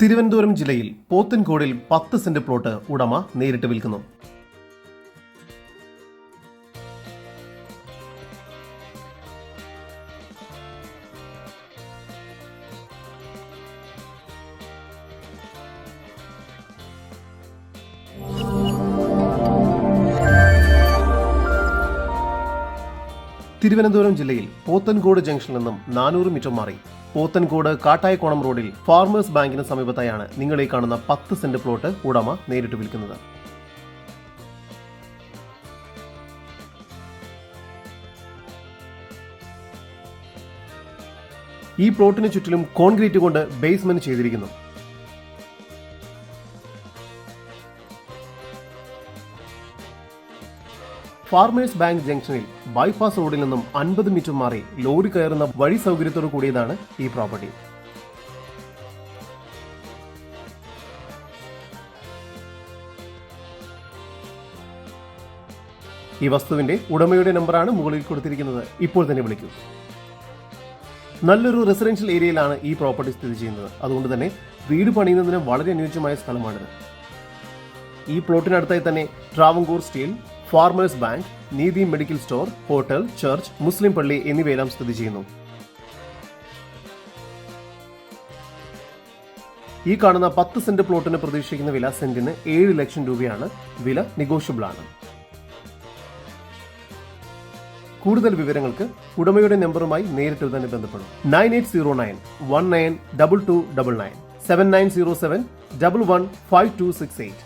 തിരുവനന്തപുരം ജില്ലയിൽ പോത്തൻകോടിൽ പത്ത് saint plot ഉടമ നേരിട്ട് വിൽക്കുന്നു. തിരുവനന്തപുരം ജില്ലയിൽ പോത്തൻകോട് ജംഗ്ഷനിൽ നിന്നും നാനൂറ് മീറ്റർ മാറി. പോത്തൻകോട് കാട്ടായക്കോണം റോഡിൽ ഫാർമേഴ്സ് ബാങ്കിന് സമീപത്തായാണ് നിങ്ങൾ ഈ കാണുന്ന പത്ത് സെന്റ് പ്ലോട്ട് ഉടമ നേരിട്ട് വിൽക്കുന്നത്. ഈ പ്ലോട്ടിന് ചുറ്റിലും കോൺക്രീറ്റ് കൊണ്ട് ബേസ്മെന്റ് ചെയ്തിരിക്കുന്നു. ഫാർമേഴ്സ് ബാങ്ക് ജംഗ്ഷനിൽ ബൈപ്പാസ് റോഡിൽ നിന്നും അൻപത് മീറ്റർ മാറി ലോറി കയറുന്ന വഴി സൗകര്യത്തോടു കൂടിയതാണ് ഈ പ്രോപ്പർട്ടി. ഈ വസ്തുവിന്റെ ഉടമയുടെ നമ്പറാണ് മുകളിൽ കൊടുത്തിരിക്കുന്നത്. ഇപ്പോൾ തന്നെ വിളിക്കൂ. നല്ലൊരു റെസിഡൻഷ്യൽ ഏരിയയിലാണ് ഈ പ്രോപ്പർട്ടി സ്ഥിതി ചെയ്യുന്നത്. അതുകൊണ്ട് തന്നെ വീട് പണിയുന്നതിന് വളരെ അനുയോജ്യമായ സ്ഥലമാണിത്. ഈ പ്ലോട്ടിനടുത്തായി തന്നെ Travancore steel farmers bank Neethi medical store hotel church മുസ്ലിം പള്ളി എന്നിവയെല്ലാം സ്ഥിതി ചെയ്യുന്നു. ഈ കാണുന്ന പത്ത് സെന്റ് പ്ലോട്ടിന് പ്രതീക്ഷിക്കുന്ന വില സെന്റിന് ഏഴ് ലക്ഷം രൂപയാണ്. വില നെഗോഷ്യബിൾ ആണ് കൂടുതൽ വിവരങ്ങൾക്ക് ഉടമയുടെ നമ്പറുമായി നേരിട്ട് തന്നെ ബന്ധപ്പെടും. Nine eight zero nine one nine double two double nine seven nine zero seven double one five two six eight.